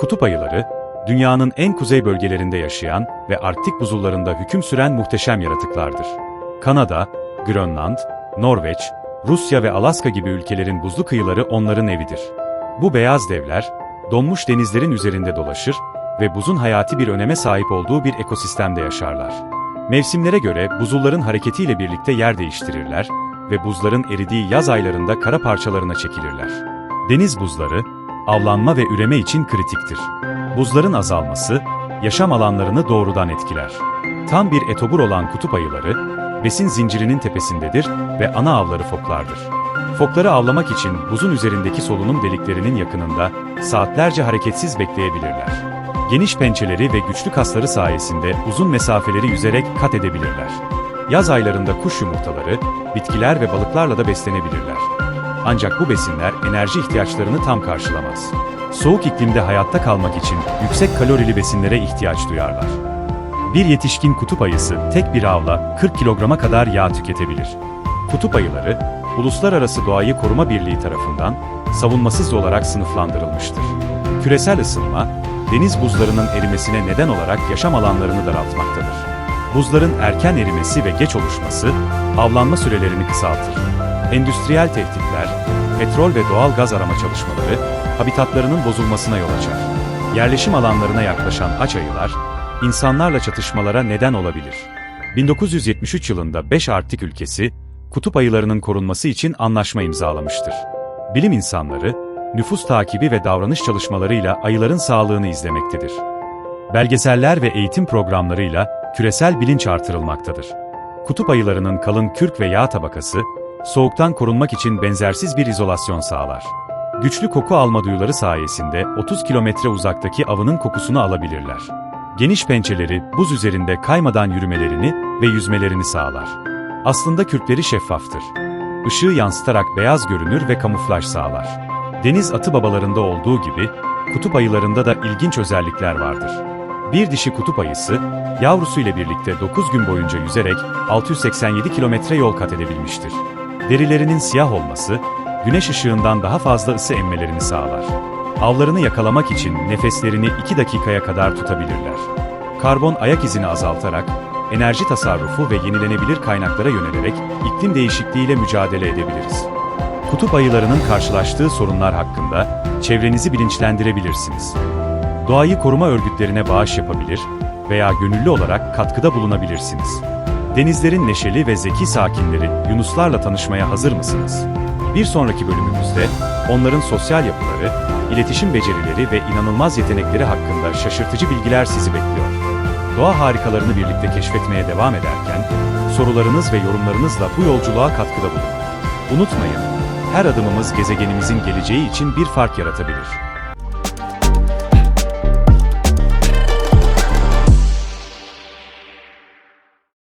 Kutup ayıları, dünyanın en kuzey bölgelerinde yaşayan ve Arktik buzullarında hüküm süren muhteşem yaratıklardır. Kanada, Grönland, Norveç, Rusya ve Alaska gibi ülkelerin buzlu kıyıları onların evidir. Bu beyaz devler, donmuş denizlerin üzerinde dolaşır ve buzun hayati bir öneme sahip olduğu bir ekosistemde yaşarlar. Mevsimlere göre buzulların hareketiyle birlikte yer değiştirirler ve buzların eridiği yaz aylarında kara parçalarına çekilirler. Deniz buzları, avlanma ve üreme için kritiktir. Buzların azalması, yaşam alanlarını doğrudan etkiler. Tam bir etobur olan kutup ayıları, besin zincirinin tepesindedir ve ana avları foklardır. Fokları avlamak için buzun üzerindeki solunum deliklerinin yakınında saatlerce hareketsiz bekleyebilirler. Geniş pençeleri ve güçlü kasları sayesinde uzun mesafeleri yüzerek kat edebilirler. Yaz aylarında kuş yumurtaları, bitkiler ve balıklarla da beslenebilirler. Ancak bu besinler enerji ihtiyaçlarını tam karşılamaz. Soğuk iklimde hayatta kalmak için yüksek kalorili besinlere ihtiyaç duyarlar. Bir yetişkin kutup ayısı tek bir avla 40 kilograma kadar yağ tüketebilir. Kutup ayıları, Uluslararası Doğayı Koruma Birliği tarafından savunmasız olarak sınıflandırılmıştır. Küresel ısınma, deniz buzlarının erimesine neden olarak yaşam alanlarını daraltmaktadır. Buzların erken erimesi ve geç oluşması, avlanma sürelerini kısaltır. Endüstriyel tehditler, petrol ve doğal gaz arama çalışmaları, habitatlarının bozulmasına yol açar. Yerleşim alanlarına yaklaşan aç ayılar, insanlarla çatışmalara neden olabilir. 1973 yılında 5 Arktik ülkesi, kutup ayılarının korunması için anlaşma imzalamıştır. Bilim insanları, nüfus takibi ve davranış çalışmalarıyla ayıların sağlığını izlemektedir. Belgeseller ve eğitim programlarıyla küresel bilinç artırılmaktadır. Kutup ayılarının kalın kürk ve yağ tabakası, soğuktan korunmak için benzersiz bir izolasyon sağlar. Güçlü koku alma duyuları sayesinde 30 kilometre uzaktaki avının kokusunu alabilirler. Geniş pençeleri buz üzerinde kaymadan yürümelerini ve yüzmelerini sağlar. Aslında kürkleri şeffaftır. Işığı yansıtarak beyaz görünür ve kamuflaj sağlar. Deniz atı babalarında olduğu gibi, kutup ayılarında da ilginç özellikler vardır. Bir dişi kutup ayısı, yavrusuyla birlikte 9 gün boyunca yüzerek 687 kilometre yol kat edebilmiştir. Derilerinin siyah olması, güneş ışığından daha fazla ısı emmelerini sağlar. Avlarını yakalamak için nefeslerini 2 dakikaya kadar tutabilirler. Karbon ayak izini azaltarak, enerji tasarrufu ve yenilenebilir kaynaklara yönelerek iklim değişikliğiyle mücadele edebiliriz. Kutup ayılarının karşılaştığı sorunlar hakkında çevrenizi bilinçlendirebilirsiniz. Doğayı koruma örgütlerine bağış yapabilir veya gönüllü olarak katkıda bulunabilirsiniz. Denizlerin neşeli ve zeki sakinleri Yunuslarla tanışmaya hazır mısınız? Bir sonraki bölümümüzde onların sosyal yapıları, iletişim becerileri ve inanılmaz yetenekleri hakkında şaşırtıcı bilgiler sizi bekliyor. Doğa harikalarını birlikte keşfetmeye devam ederken, sorularınız ve yorumlarınızla bu yolculuğa katkıda bulunun. Unutmayın, her adımımız gezegenimizin geleceği için bir fark yaratabilir.